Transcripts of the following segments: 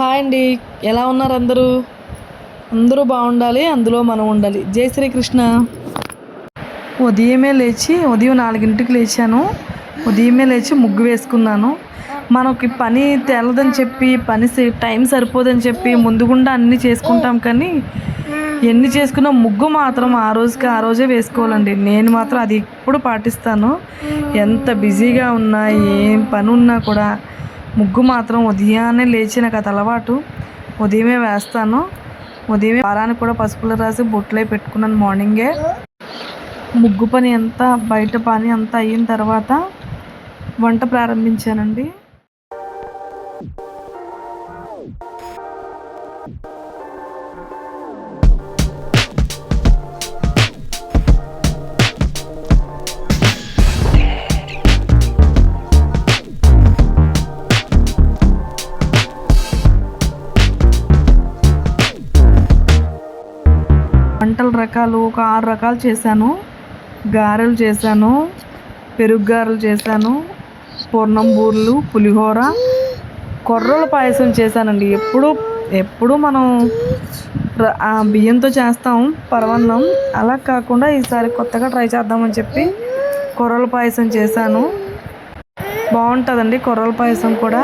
Hi అండి. ఎలా ఉన్నారు అందరూ? అందరూ బాగుండాలి అందులో మనం ఉండాలి. జై శ్రీకృష్ణ. ఉదయమే లేచి ఉదయం నాలుగింటికి లేచాను. ఉదయమే లేచి ముగ్గు వేసుకున్నాను. మనకి పని తేలదని చెప్పి పని టైం సరిపోదని చెప్పి ముందుగుండా అన్నీ చేసుకుంటాం కానీ ఎన్ని చేసుకున్నా ముగ్గు మాత్రం ఆ రోజుకి ఆ రోజే వేసుకోవాలండి. నేను మాత్రం అది ఎప్పుడు పాటిస్తాను. ఎంత బిజీగా ఉన్నా ఏం పని ఉన్నా కూడా ముగ్గు మాత్రం ఉదయాన్నే లేచి నాకు అది అలవాటు. ఉదయమే వేస్తాను. ఉదయమే వారానికి కూడా పసుపులు రాసి బొట్లే పెట్టుకున్నాను మార్నింగే. ముగ్గు పని అంతా బయట పని అంతా అయిన తర్వాత వంట ప్రారంభించానండి. రకాలు ఒక ఆరు రకాలు చేశాను. గారెలు చేశాను పెరుగు గారెలు చేశాను పూర్ణం బూర్లు పులిహోర. కొర్రల పాయసం చేశానండి. ఎప్పుడు ఎప్పుడు మనం ఆ బియ్యంతో చేస్తాం పర్వన్నం అలా కాకుండా ఈసారి కొత్తగా ట్రై చేద్దామని చెప్పి కొర్రల పాయసం చేశాను. బాగుంటుందండి కొర్రల పాయసం కూడా.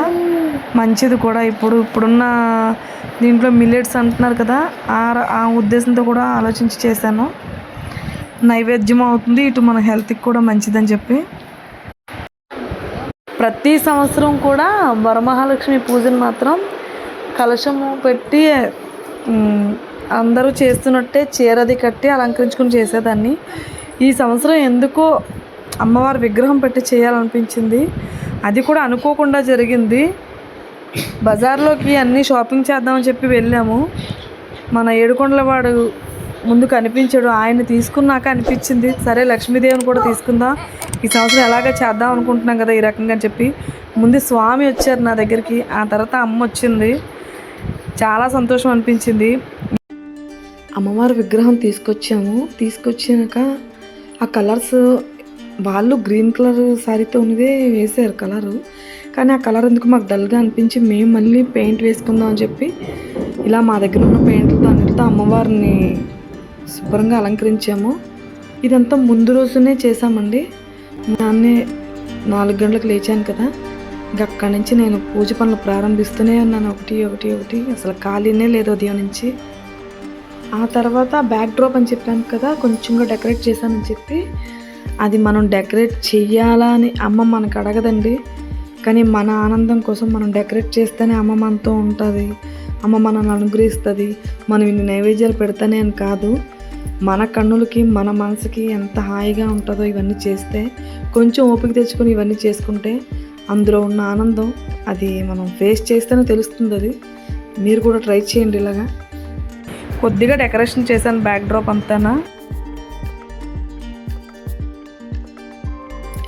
మంచిది కూడా. ఇప్పుడు ఇప్పుడున్న దీంట్లో మిల్లెట్స్ అంటున్నారు కదా ఆ ఆ ఉద్దేశంతో కూడా ఆలోచించి చేశాను. నైవేద్యం అవుతుంది ఇటు మన హెల్త్కి కూడా మంచిదని చెప్పి. ప్రతి సంవత్సరం కూడా వరమహాలక్ష్మి పూజను మాత్రం కలశము పెట్టి అందరూ చేస్తున్నట్టే చీరది కట్టి అలంకరించుకుని చేసేదాన్ని. ఈ సంవత్సరం ఎందుకో అమ్మవారి విగ్రహం పెట్టి చేయాలనిపించింది. అది కూడా అనుకోకుండా జరిగింది. బజార్లోకి అన్నీ షాపింగ్ చేద్దామని చెప్పి వెళ్ళాము. మన ఏడుకొండలవాడు ముందు కనిపించాడు. ఆయన తీసుకున్నాక అనిపించింది సరే లక్ష్మీదేవిని కూడా తీసుకుందాం. ఈ సంవత్సరం ఎలాగ చేద్దాం అనుకుంటున్నాం కదా ఈ రకంగా చెప్పి. ముందు స్వామి వచ్చారు నా దగ్గరికి ఆ తర్వాత అమ్మ వచ్చింది. చాలా సంతోషం అనిపించింది. అమ్మవారి విగ్రహం తీసుకొచ్చాము. తీసుకొచ్చాక ఆ కలర్స్ వాళ్ళు గ్రీన్ కలర్ శారీతో ఉన్నదే వేశారు కలరు. కానీ ఆ కలర్ ఎందుకు మాకు డల్గా అనిపించి మేము మళ్ళీ పెయింట్ వేసుకుందాం అని చెప్పి ఇలా మా దగ్గర ఉన్న పెయింట్లతో అన్నిటితో అమ్మవారిని శుభ్రంగా అలంకరించాము. ఇదంతా ముందు రోజునే చేశామండి. నాన్నే నాలుగు గంటలకు లేచాను కదా. ఇంక అక్కడి నుంచి నేను పూజ పనులు ప్రారంభిస్తూనే ఉన్నాను. ఒకటి ఒకటి ఒకటి. అసలు ఖాళీనే లేదు ఉదయం నుంచి. ఆ తర్వాత బ్యాక్ డ్రాప్ అని చెప్పాను కదా కొంచెంగా డెకరేట్ చేశానని చెప్పి అది మనం డెకరేట్ చెయ్యాలా అని అమ్మ మనకు అడగదండి. కానీ మన ఆనందం కోసం మనం డెకరేట్ చేస్తేనే అమ్మ మనతో ఉంటుంది. అమ్మ మనల్ని అనుగ్రహిస్తుంది. మనం ఇన్ని నైవేద్యాలు పెడతానే అని కాదు. మన కన్నులకి మన మనసుకి ఎంత హాయిగా ఉంటుందో ఇవన్నీ చేస్తే కొంచెం ఓపిక తెచ్చుకొని ఇవన్నీ చేసుకుంటే అందులో ఉన్న ఆనందం అది మనం ఫేస్ చేస్తేనే తెలుస్తుంది అది. మీరు కూడా ట్రై చేయండి ఇలాగా. కొద్దిగా డెకరేషన్ చేశాను బ్యాక్ డ్రాప్ అంతానా?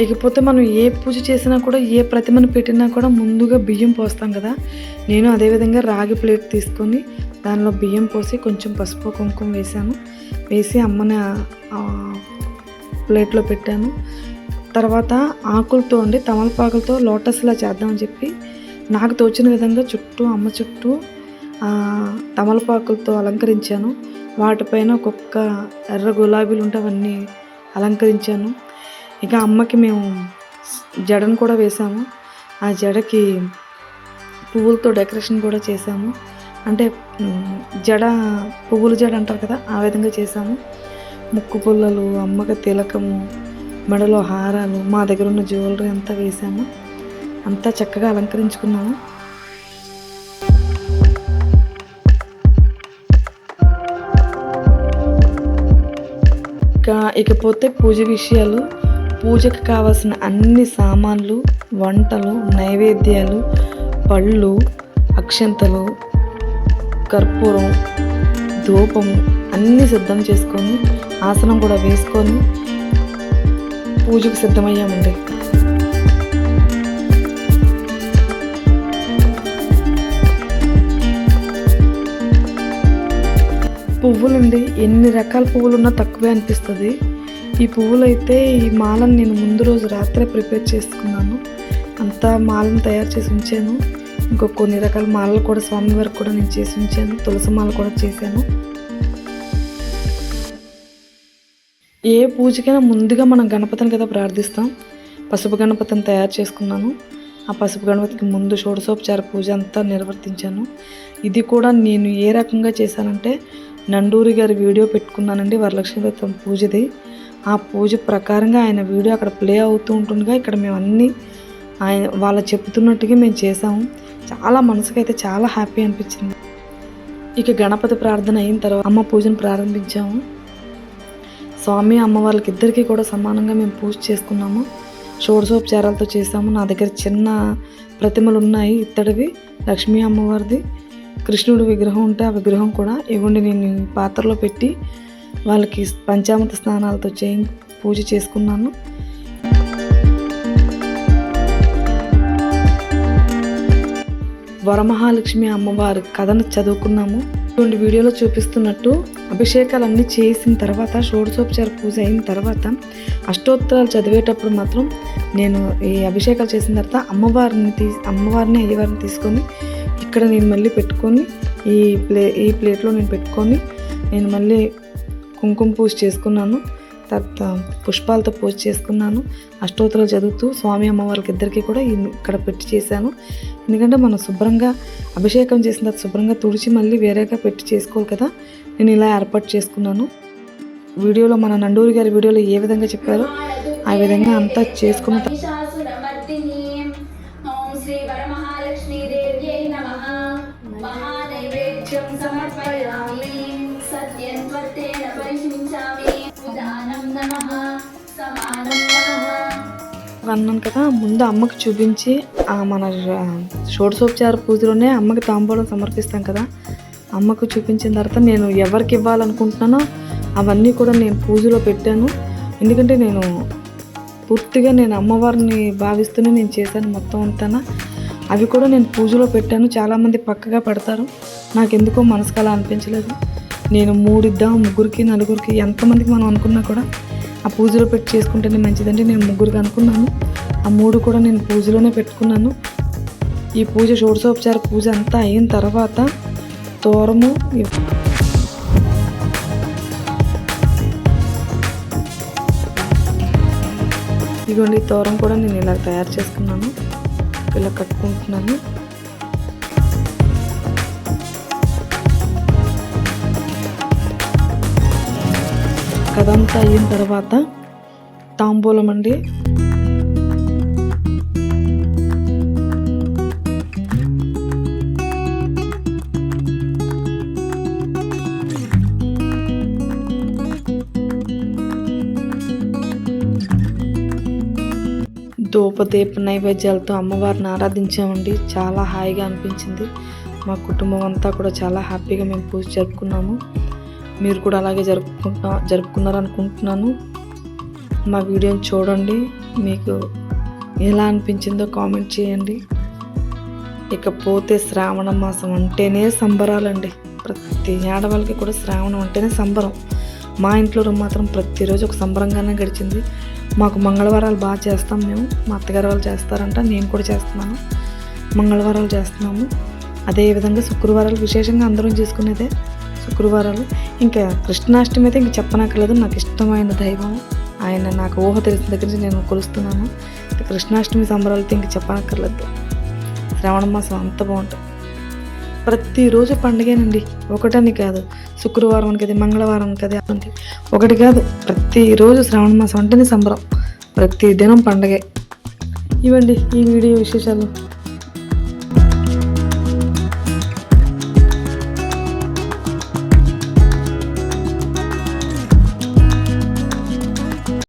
ఇకపోతే మనం ఏ పూజ చేసినా కూడా ఏ ప్రతిమను పెట్టినా కూడా ముందుగా బియ్యం పోస్తాం కదా. నేను అదేవిధంగా రాగి ప్లేట్ తీసుకొని దానిలో బియ్యం పోసి కొంచెం పసుపు కుంకుమ వేసాను. వేసి అమ్మని ప్లేట్లో పెట్టాను. తర్వాత ఆకులతో ఉండి తమలపాకులతో లోటస్లా చేద్దామని చెప్పి నాకు తోచిన విధంగా చుట్టూ అమ్మ చుట్టూ తమలపాకులతో అలంకరించాను. వాటిపైన ఒక్కొక్క ఎర్ర గులాబీలు ఉంటే అవన్నీ అలంకరించాను. ఇక అమ్మకి మేము జడను కూడా వేసాము ఆ జడకి పువ్వులతో డెకరేషన్ కూడా చేసాము అంటే జడ పువ్వుల జడ అంటారు కదా ఆ విధంగా చేసాము ముక్కు పుల్లలు అమ్మకి తిలకము మెడలో హారాలు మా దగ్గర ఉన్న జ్యువెలరీ అంతా వేసాము అంతా చక్కగా అలంకరించుకున్నాము. ఇక ఇకపోతే పూజ విషయాలు. పూజకు కావాల్సిన అన్ని సామాన్లు వంటలు నైవేద్యాలు పళ్ళు అక్షంతలు కర్పూరం ధూపము అన్నీ సిద్ధం చేసుకొని ఆసనం కూడా వేసుకొని పూజకు సిద్ధమయ్యామండి. పువ్వులండి ఎన్ని రకాల పువ్వులు ఉన్నా తక్కువే అనిపిస్తుంది. ఈ పువ్వులు అయితే ఈ మాలను నేను ముందు రోజు రాత్రే ప్రిపేర్ చేసుకున్నాను. అంతా మాలను తయారు చేసి ఉంచాను. ఇంకా కొన్ని రకాల మాలలు కూడా స్వామివారికి కూడా నేను చేసి ఉంచాను. తులసి మాల కూడా చేశాను. ఏ పూజకైనా ముందుగా మనం గణపతిని కదా ప్రార్థిస్తాం. పసుపు గణపతిని తయారు చేసుకున్నాను. ఆ పసుపు గణపతికి ముందు షోడశోపచార పూజ అంతా నిర్వర్తించాను. ఇది కూడా నేను ఏ రకంగా చేశానంటే నండూరి గారి వీడియో పెట్టుకున్నానండి. వరలక్ష్మి వ్రతం పూజది. ఆ పూజ ప్రకారంగా ఆయన వీడియో అక్కడ ప్లే అవుతూ ఉంటుండగా ఇక్కడ మేము అన్నీ ఆయన వాళ్ళు చెప్తున్నట్టుగా మేము చేసాము చాలా మనసుకైతే చాలా హ్యాపీ అనిపించింది. ఇక గణపతి ప్రార్థన అయిన తర్వాత అమ్మ పూజను ప్రారంభించాము. స్వామి అమ్మవార్లకి ఇద్దరికీ కూడా సమానంగా మేము పూజ చేసుకున్నాము. షోడశోపచారాలతో చేసాము నా దగ్గర చిన్న ప్రతిమలు ఉన్నాయి. ఇత్తడివి లక్ష్మీ అమ్మవారిది కృష్ణుడి విగ్రహం ఉంటే ఆ విగ్రహం కూడా ఇవ్వండి. నేను పాత్రలో పెట్టి వాళ్ళకి పంచామృత స్నానాలతో చేయి పూజ చేసుకున్నాను. వరమహాలక్ష్మి అమ్మవారి కథను చదువుకున్నాము. ఇటువంటి వీడియోలో చూపిస్తున్నట్టు అభిషేకాలన్నీ చేసిన తర్వాత షోడశోపచార పూజ అయిన తర్వాత అష్టోత్తరాలు చదివేటప్పుడు మాత్రం నేను ఈ అభిషేకాలు చేసిన తర్వాత అమ్మవారిని తీ అమ్మవారిని అయ్యవారిని తీసుకొని ఇక్కడ నేను మళ్ళీ పెట్టుకొని ఈ ప్లే ఈ ప్లేట్లో నేను పెట్టుకొని నేను మళ్ళీ కుంకుమ పూజ చేసుకున్నాను. తర్వాత పుష్పాలతో పూజ చేసుకున్నాను. అష్టోత్తరాలు చదువుతూ స్వామి అమ్మవారికి ఇద్దరికి కూడా ఇక్కడ పెట్టి చేశాను. ఎందుకంటే మనం శుభ్రంగా అభిషేకం చేసిన తర్వాత శుభ్రంగా తుడిచి మళ్ళీ వేరేగా పెట్టి చేసుకోవాలి కదా. నేను ఇలా ఏర్పాటు చేసుకున్నాను. వీడియోలో మన నండూరి గారి వీడియోలో ఏ విధంగా చెప్పారో ఆ విధంగా అంతా చేసుకున్న సమర్పయామి. అన్నాను కదా ముందు అమ్మకి చూపించి మన ర- షోడశోపచార పూజలోనే అమ్మకి తాంబూలం సమర్పిస్తాం కదా. అమ్మకు చూపించిన తర్వాత నేను ఎవరికి ఇవ్వాలనుకుంటున్నానో అవన్నీ కూడా నేను పూజలో పెట్టాను. ఎందుకంటే నేను పూర్తిగా నేను అమ్మవారిని భావిస్తూనే నేను చేశాను మొత్తం అంతా అవి కూడా నేను పూజలో పెట్టాను. చాలామంది పక్కగా పెడతారు. నాకు ఎందుకో మనసుకు అలా అనిపించలేదు. నేను మూడిద్దాం ముగ్గురికి నలుగురికి ఎంతమందికి మనం అనుకున్నా కూడా ఆ పూజలో పెట్టి చేసుకుంటేనే మంచిదండి. నేను ముగ్గురికి అనుకున్నాను ఆ మూడు కూడా నేను పూజలోనే పెట్టుకున్నాను. ఈ పూజ షోడశోపచార పూజ అంతా అయిన తర్వాత తోరము ఇదిగోండి తోరం కూడా నేను ఇలా తయారు చేసుకున్నాను. ఇలా కట్టుకుంటున్నాను. అదంతా అయిన తర్వాత తాంబూలం అండి. ధూపదీప నైవేద్యాలతో అమ్మవారిని ఆరాధించామండి. చాలా హాయిగా అనిపించింది. మా కుటుంబం అంతా కూడా చాలా హ్యాపీగా మేము పూజ జరుపుకున్నాము. మీరు కూడా అలాగే జరుపుకుంటా జరుపుకున్నారనుకుంటున్నాను. మా వీడియోని చూడండి. మీకు ఎలా అనిపించిందో కామెంట్ చేయండి. ఇకపోతే శ్రావణ మాసం అంటేనే సంబరాలండి. ప్రతి ఆడవాళ్ళకి కూడా శ్రావణం అంటేనే సంబరం. మా ఇంట్లో మాత్రం ప్రతిరోజు ఒక సంబరంగానే గడిచింది. మాకు మంగళవారాలు బాగా చేస్తాం మేము. మా అత్తగారు వాళ్ళు చేస్తారంట నేను కూడా చేస్తున్నాను. మంగళవారాలు చేస్తున్నాము. అదేవిధంగా శుక్రవారాలు విశేషంగా అందరం చేసుకునేదే. శుక్రవారాలు. ఇంకా కృష్ణాష్టమి అయితే ఇంక చెప్పనక్కర్లేదు. నాకు ఇష్టమైన దైవం. ఆయన నాకు ఊహ తెలిసిన దగ్గర నుంచి నేను కొలుస్తున్నాను. కృష్ణాష్టమి సంబరాలతో ఇంక చెప్పనక్కర్లేదు. శ్రావణ మాసం అంత బాగుంటుంది. ప్రతిరోజు పండుగేనండి. ఒకటని కాదు. శుక్రవారం కదా మంగళవారం కదా అంటే ఒకటి కాదు. ప్రతిరోజు శ్రావణ మాసం అంటేనే సంబరం. ప్రతి దినం పండగే. ఇవ్వండి ఈ వీడియో విశేషాలు.